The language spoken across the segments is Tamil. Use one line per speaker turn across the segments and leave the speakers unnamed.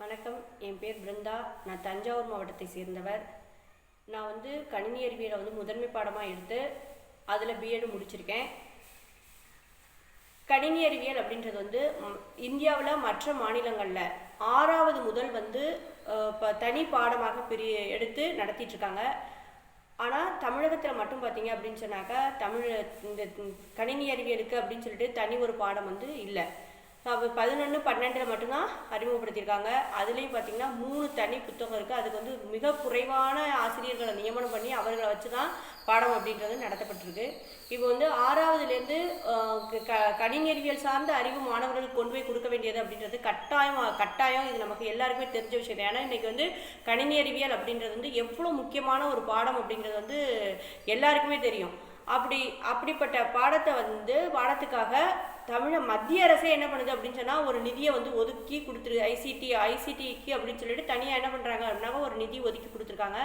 வணக்கம். என் பேர் பிருந்தா. நான் தஞ்சாவூர் மாவட்டத்தை சேர்ந்தவர். நான் வந்து கணினி அறிவியலை வந்து முதன்மை பாடமாக எடுத்து அதில் பிஎட் முடிச்சிருக்கேன். கணினி அறிவியல் அப்படின்றது வந்து இந்தியாவில் மற்ற மாநிலங்களில் ஆறாவது முதல் வந்து இப்போ தனி பாடமாக பிரி எடுத்து நடத்திட்டுருக்காங்க ஆனால் தமிழகத்தில் மட்டும் பார்த்தீங்க அப்படின்னு சொன்னாக்கா தமிழ் இந்த கணினி அறிவியலுக்கு அப்படின்னு சொல்லிட்டு தனி ஒரு பாடம் வந்து இல்லை. பதினொன்று பன்னெண்டில் மட்டும்தான் அறிமுகப்படுத்தியிருக்காங்க. அதுலேயும் பார்த்தீங்கன்னா மூணு தனி புத்தகம் இருக்குது அதுக்கு வந்து மிக குறைவான ஆசிரியர்களை நியமனம் பண்ணி அவர்களை வச்சு தான் பாடம் அப்படின்றது நடத்தப்பட்டிருக்கு. இப்போ வந்து ஆறாவதுலேருந்து க கணினி அறிவியல் சார்ந்த அறிவு மாணவர்களுக்கு கொண்டு போய் கொடுக்க வேண்டியது அப்படின்றது கட்டாயம் கட்டாயம். இது நமக்கு எல்லாருக்குமே தெரிஞ்ச விஷயம் ஏன்னா இன்றைக்கி வந்து கணினி அறிவியல் அப்படின்றது வந்து எவ்வளோ முக்கியமான ஒரு பாடம் அப்படின்றது வந்து எல்லாருக்குமே தெரியும். அப்படி அப்படிப்பட்ட பாடத்தை வந்து பாடத்துக்காக தமிழை மத்திய அரசே என்ன பண்ணுது அப்படின்னு சொன்னால் ஒரு நிதியை வந்து ஒதுக்கி கொடுத்துரு ஐசிடி ஐசிடிக்கு அப்படின்னு சொல்லிட்டு தனியாக என்ன பண்ணுறாங்க அப்படின்னா ஒரு நிதி ஒதுக்கி கொடுத்துருக்காங்க.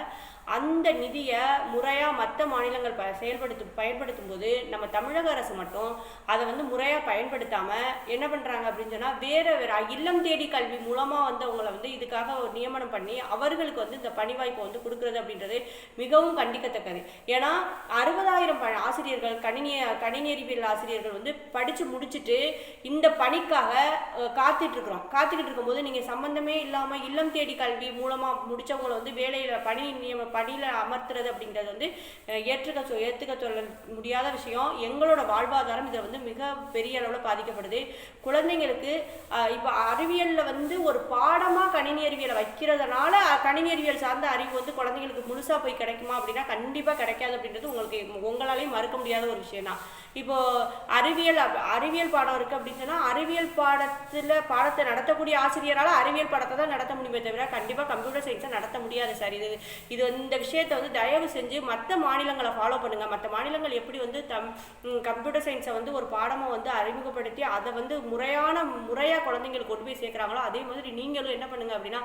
அந்த நிதியை முறையாக மற்ற மாநிலங்கள் ப செயல்படுத்து பயன்படுத்தும் போது நம்ம தமிழக அரசு மட்டும் அதை வந்து முறையாக பயன்படுத்தாமல் என்ன பண்ணுறாங்க அப்படின்னு சொன்னால் வேறு வேறு இல்லம் தேடி கல்வி மூலமாக வந்து அவங்கள வந்து இதுக்காக ஒரு நியமனம் பண்ணி அவர்களுக்கு வந்து இந்த பணி வாய்ப்பை வந்து கொடுக்குறது அப்படின்றது மிகவும் கண்டிக்கத்தக்கது. ஏன்னா அறுபதாயிரம் ஆசிரியர்கள் கணினி கணினி அறிவியல் ஆசிரியர்கள் வந்து படித்து முடிச்சுட்டு இந்த பணிக்காக காத்துட்ருக்குறோம் காத்துக்கிட்டு இருக்கும்போது நீங்கள் சம்மந்தமே இல்லாமல் இல்லம் தேடி கல்வி மூலமாக முடித்தவங்களை வந்து வேலையில் பணி நியம பணியில் அமர்த்துறது அப்படிங்கிறது வந்து ஏற்றுக்க சொ ஏற்றுக்க சொல்ல முடியாத விஷயம். எங்களோட வாழ்வாதாரம் இதில் வந்து மிக பெரிய அளவில் பாதிக்கப்படுது. குழந்தைங்களுக்கு இப்போ அறிவியலில் வந்து ஒரு பாடமாக கணினி அறிவியலை வைக்கிறதுனால கணினி அறிவியல் சார்ந்த அறிவு வந்து குழந்தைங்களுக்கு முழுசாக போய் கிடைக்குமா அப்படின்னா கண்டிப்பாக கிடைக்காது அப்படின்றது உங்களுக்கு உங்களாலையும் மறுக்க முடியாத ஒரு விஷயம் தான் இப்போது அறிவியல் அறிவியல் பாடம் இருக்குது அப்படின்னு சொன்னால் அறிவியல் பாடத்தில் பாடத்தை நடத்தக்கூடிய ஆசிரியரால் அறிவியல் பாடத்தை தான் நடத்த முடியுமே தவிர கண்டிப்பாக கம்ப்யூட்டர் சயின்ஸை நடத்த முடியாது சார். இது இது இந்த விஷயத்தை வந்து தயவு செஞ்சு மற்ற மாநிலங்களை ஃபாலோ பண்ணுங்கள் மற்ற மாநிலங்கள் எப்படி வந்து தம் கம்ப்யூட்டர் சயின்ஸை வந்து ஒரு பாடமாக வந்து அறிமுகப்படுத்தி அதை வந்து முறையான முறையாக குழந்தைங்களுக்கு கொண்டு போய் சேர்க்குறாங்களோ அதே மாதிரி நீங்களும் என்ன பண்ணுங்கள் அப்படின்னா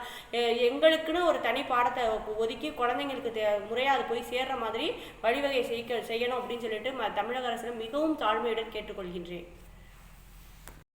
எங்களுக்குன்னு ஒரு தனி பாடத்தை ஒதுக்கி குழந்தைங்களுக்கு முறையாக அது போய் சேர்ற மாதிரி வழிவகை செய்ய செய்யணும் அப்படின்னு சொல்லிட்டு தமிழக அரசு மிகவும் தாழ்மையுடன் கேட்டுக்கொள்கின்றேன்.